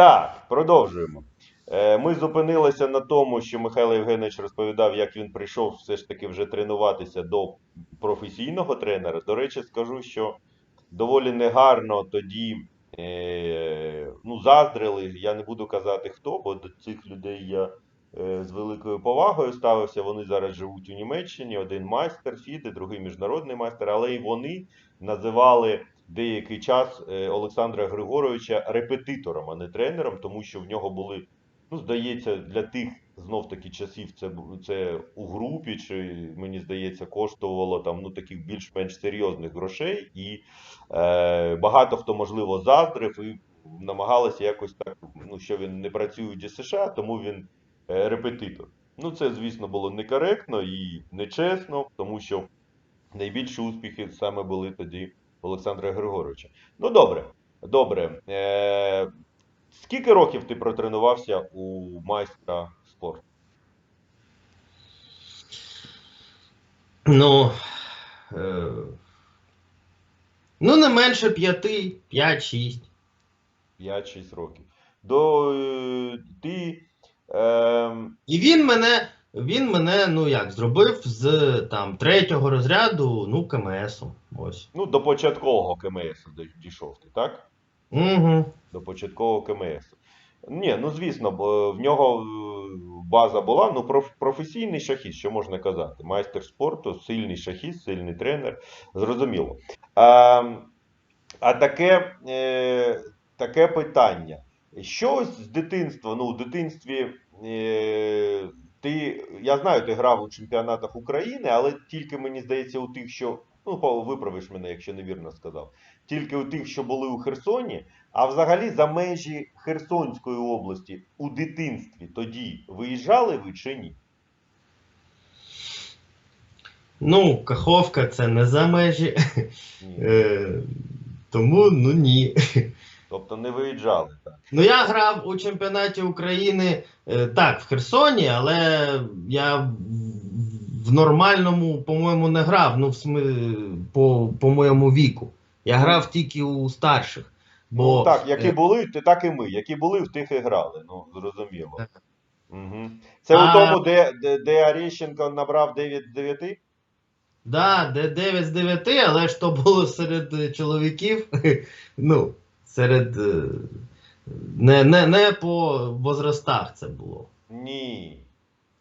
Так, продовжуємо. Е, Ми зупинилися на тому, що Михайло Євгенович розповідав, як він прийшов все ж таки вже тренуватися до професійного тренера. До речі, скажу, що доволі негарно тоді е, ну, заздрили. Я не буду казати хто, бо до цих людей я е, з великою повагою ставився. Вони зараз живуть у Німеччині. Один майстер Фіди, другий міжнародний майстер, але і вони називали деякий час е, Олександра Григоровича репетитором, а не тренером, тому що в нього були, ну, здається, для тих знов таки часів це, це у групі, чи мені здається, коштувало там ну таких більш-менш серйозних грошей, і е, багато хто, можливо, заздрив і намагалися якось так, ну що він не працює у ДСШ, тому він е, репетитор. Ну, це, звісно, було некоректно і нечесно, тому що найбільші успіхи саме були тоді Олександра Григоровича. Ну, добре, добре. Е, скільки років ти протренувався у майстра спорту? Ну, е, ну не менше п'яти, п'ять-шість. 5-6 років. До е, ти. Е, І він мене, він мене, ну як, зробив з там третього розряду, ну, КМСу. Ось. ну, до початкового КМС дійшов ти, так? Угу. До початкового КМС. Ні, ну звісно, бо в нього е, база була, ну проф- професійний шахіст, що можна казати. Майстер спорту, сильний шахіст, сильний тренер, зрозуміло. А, а таке, е, таке питання. Щось з дитинства, ну, у дитинстві е, ти, я знаю, ти грав у чемпіонатах України, але тільки мені здається, у тих, що. Ну, Павло, виправиш мене, якщо невірно сказав. Тільки у тих, що були у Херсоні, а взагалі за межі Херсонської області у дитинстві тоді виїжджали ви чи ні? Ну, Каховка це не за межі. Ні. Е, тому ну ні. Тобто не виїжджали так. Ну, я грав у чемпіонаті України е, так, в Херсоні, але я в- нормальному, по-моєму, не грав. Ну, в сми... по, по моєму віку. Я грав тільки у старших. Бо, ну, так, які е, були, ти так і ми. Які були, в тих і грали. Ну, зрозуміло. Так. Угу. Це А- у тому, де, де, де Орещенко набрав 9 з 9? Да, де 9 з 9, але ж то було серед чоловіків. ну, серед. е, Не, не, не по возрастах це було. Ні.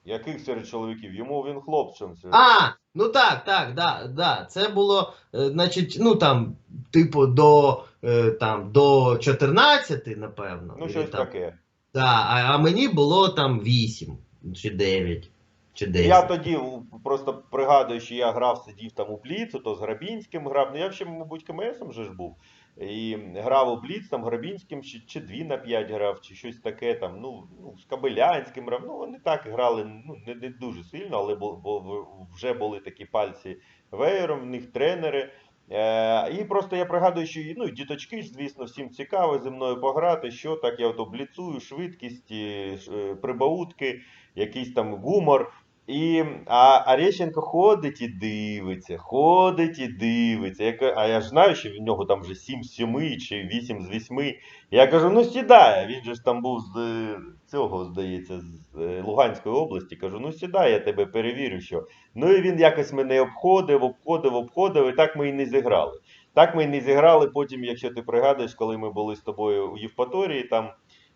Яких серед чоловіків? Йому він хлопцем. серед- А, ну так, так, да, да. Це було, е, значить, ну там, типу, до, е, там, до 14, напевно. ну, щось там, таке. Да, а, а мені було там 8 чи 9. Чи 10. Я тоді просто пригадую, що я грав, сидів там у Бліцу, то з Грабінським грав. Ну я ще, мабуть, КМСом же ж був. І грав у Бліц, там Грабінським, чи, чи 2 на 5 грав, чи щось таке там. Ну, ну з Кабелянським грав. Ну, вони так грали, ну, не, не дуже сильно, але бо, бо вже були такі пальці веєром, в них тренери. Е, і просто я пригадую, що ну, діточки звісно, всім цікаво зі мною пограти, що так я ото бліцую, швидкість, і, е, прибаутки, якийсь там гумор. І, а Орещенко ходить і дивиться, ходить і дивиться. Я, а я ж знаю, що в нього там вже 7 з 7 чи 8 з 8. Я кажу, ну сідай. Він же ж там був з е, цього, здається, з е, Луганської області. Кажу, ну сідай, я тебе перевірю, що. Ну і він якось мене обходив, обходив, обходив, і так ми і не зіграли. Так ми і не зіграли. Потім, якщо ти пригадуєш, коли ми були з тобою у Євпаторії, там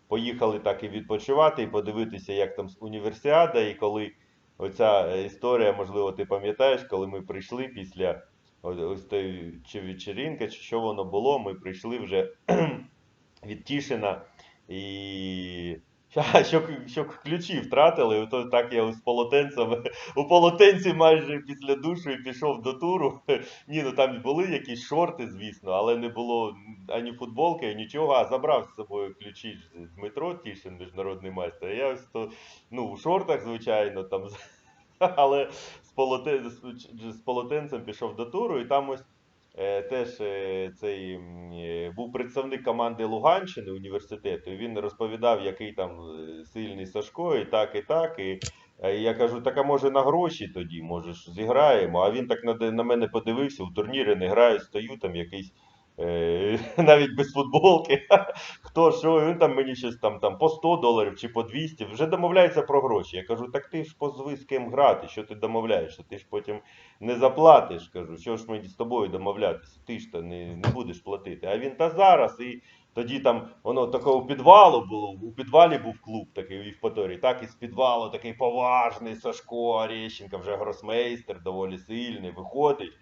поїхали так і відпочивати, і подивитися, як там універсіада, і коли. Оця історія, можливо, ти пам'ятаєш, коли ми прийшли після ось тої чи вечеринки, чи що воно було, ми прийшли вже від Тішина і. Ха, Що, що ключі втратили, ото так я з полотенцем у полотенці майже після душу і пішов до туру. Ні, ну там були якісь шорти, звісно, але не було ані футболки, ані нічого. А забрав з собою ключі Дмитро Тішин, міжнародний майстер. Я ось то ну, у шортах, звичайно, там, але з, полоте, з, з полотенцем пішов до туру, і там ось теж е, цей е, був представник команди Луганщини університету, і він розповідав, який там е, сильний Сашко, і так, і так. І, е, я кажу, так а може на гроші тоді, може зіграємо. А він так на, мене подивився, в турнірі не граю, стою там якийсь Е, навіть без футболки. Хто що, він там мені щось там, там по 100 доларів чи по 200, вже домовляється про гроші. Я кажу, так ти ж позви з ким грати, що ти домовляєшся? Ти ж потім не заплатиш. Кажу, що ж мені з тобою домовлятися? Ти ж то не, не будеш платити. А він та зараз. І тоді там воно такого підвалу було. У підвалі був клуб такий у Євпаторії. Так із підвалу такий поважний Сашко Орещенко, вже гросмейстер, доволі сильний, виходить.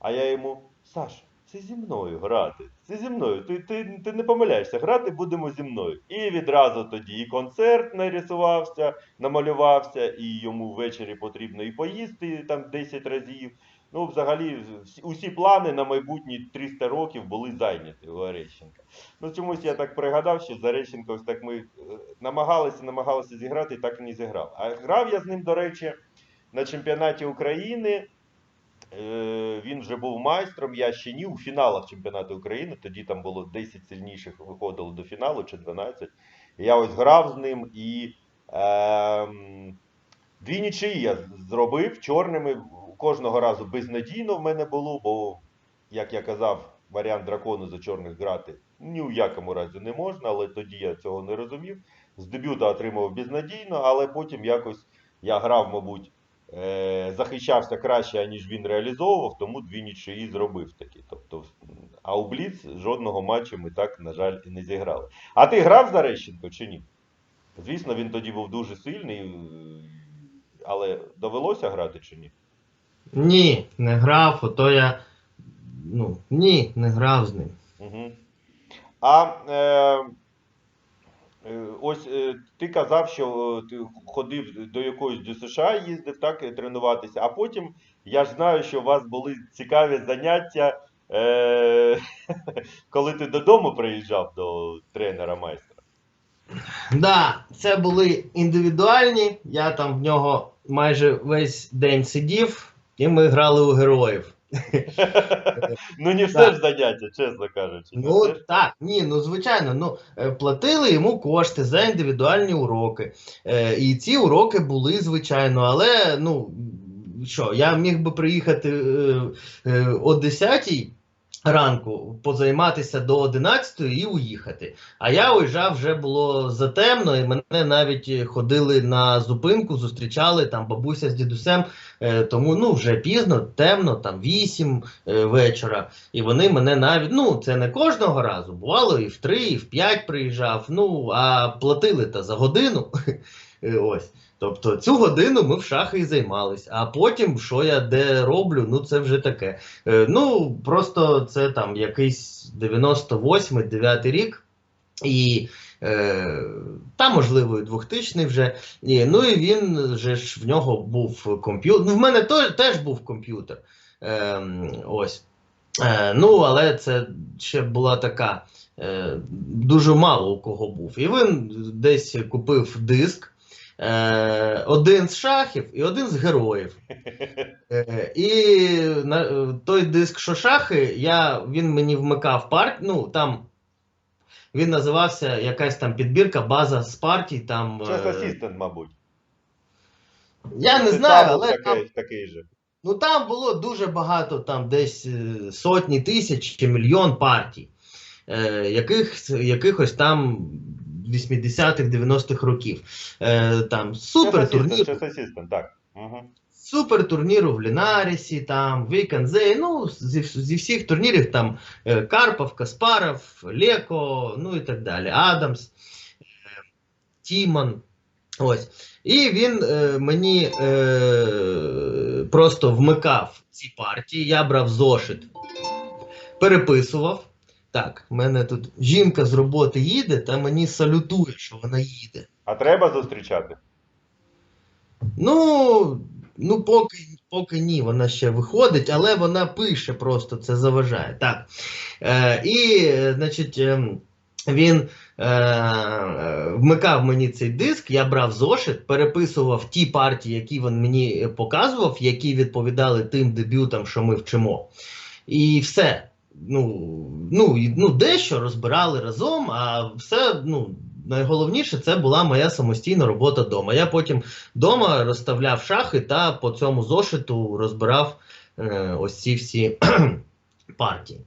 А я йому, Саш, це зі мною грати. Це зі мною. Ти, ти, ти не помиляєшся, грати будемо зі мною. І відразу тоді і концерт нарисувався, намалювався, і йому ввечері потрібно і поїсти там 10 разів. Ну, взагалі, усі плани на майбутні 300 років були зайняті у Орещенка. Ну, чомусь я так пригадав, що з Орещенко ось так ми е, намагалися, намагалися зіграти так і не зіграв. А грав я з ним, до речі, на чемпіонаті України. Е, Він вже був майстром, я ще ні у фіналах чемпіонату України. Тоді там було 10 сильніших виходило до фіналу чи 12. Я ось грав з ним і ем, дві нічиї я зробив чорними. Кожного разу безнадійно в мене було, бо, як я казав, варіант дракону за чорних грати ні в якому разі не можна, але тоді я цього не розумів. З дебюта отримав безнадійно, але потім якось я грав, мабуть, е, захищався краще, ніж він реалізовував, тому дві нічиї зробив такі. Тобто, а у Бліц жодного матчу ми так, на жаль, і не зіграли. А ти грав за Рещенко чи ні? Звісно, він тоді був дуже сильний, е, але довелося грати чи ні? Ні, не грав, ото я. Ну, ні, не грав з ним. Угу. А е, е, ось е, ти казав, що е, ти ходив до якоїсь ДЮСШ, їздив так е, тренуватися, а потім я ж знаю, що у вас були цікаві заняття, е, коли ти додому приїжджав до тренера майстра. Да, це були індивідуальні. Я там в нього майже весь день сидів, і ми грали у героїв. ну, не все ж заняття, чесно кажучи. Ну так, ні, ну звичайно, ну е, платили йому кошти за індивідуальні уроки. Е, і ці уроки були, звичайно, але ну що, я міг би приїхати е, о 10 ранку, позайматися до 11 і уїхати. А я уїжджав вже було затемно, і мене навіть ходили на зупинку, зустрічали там бабуся з дідусем. Е, тому ну вже пізно, темно, там 8 е, вечора. І вони мене навіть, ну це не кожного разу, бувало і в 3, і в 5 приїжджав. Ну, а платили та за годину. Е, Ось. Тобто цю годину ми в шахи і займались. А потім, що я де роблю, ну це вже таке. Е, Ну, просто це там якийсь 98-9 рік. І е, та, можливо, і 2000 вже. І, ну і він же ж в нього був комп'ютер. Ну, в мене теж, теж був комп'ютер. Е, ось. Е, ну, але це ще була така. Е, дуже мало у кого був. І він десь купив диск. Е, один з шахів і один з героїв. Е, і на, той диск, що шахи, я, він мені вмикав парт. Ну, там він називався якась там підбірка, база з партій. Там, Час е, асістент, мабуть. я не Ти знаю, але там, такий, такий же. ну, там було дуже багато, там десь е, сотні тисяч чи мільйон партій, е, яких, якихось там 80-х, 90-х років. Е, там супер турнір. так. Угу. Супер турніру в Лінарісі, там, Віканзей, ну, зі, зі всіх турнірів там е, Карпов, Каспаров, Леко, ну і так далі. Адамс, е, Тімон. Ось. І він е, мені е, просто вмикав ці партії, я брав зошит, переписував. Так, в мене тут жінка з роботи їде, та мені салютує, що вона їде. А треба зустрічати? Ну, ну поки, поки ні, вона ще виходить, але вона пише просто, це заважає. Так. Е, і, значить, ем, він е, вмикав мені цей диск, я брав зошит, переписував ті партії, які він мені показував, які відповідали тим дебютам, що ми вчимо. І все. Ну, ну, ну, дещо розбирали разом, а все, ну, найголовніше це була моя самостійна робота вдома. Я потім вдома розставляв шахи та по цьому зошиту розбирав е, ось ці всі партії.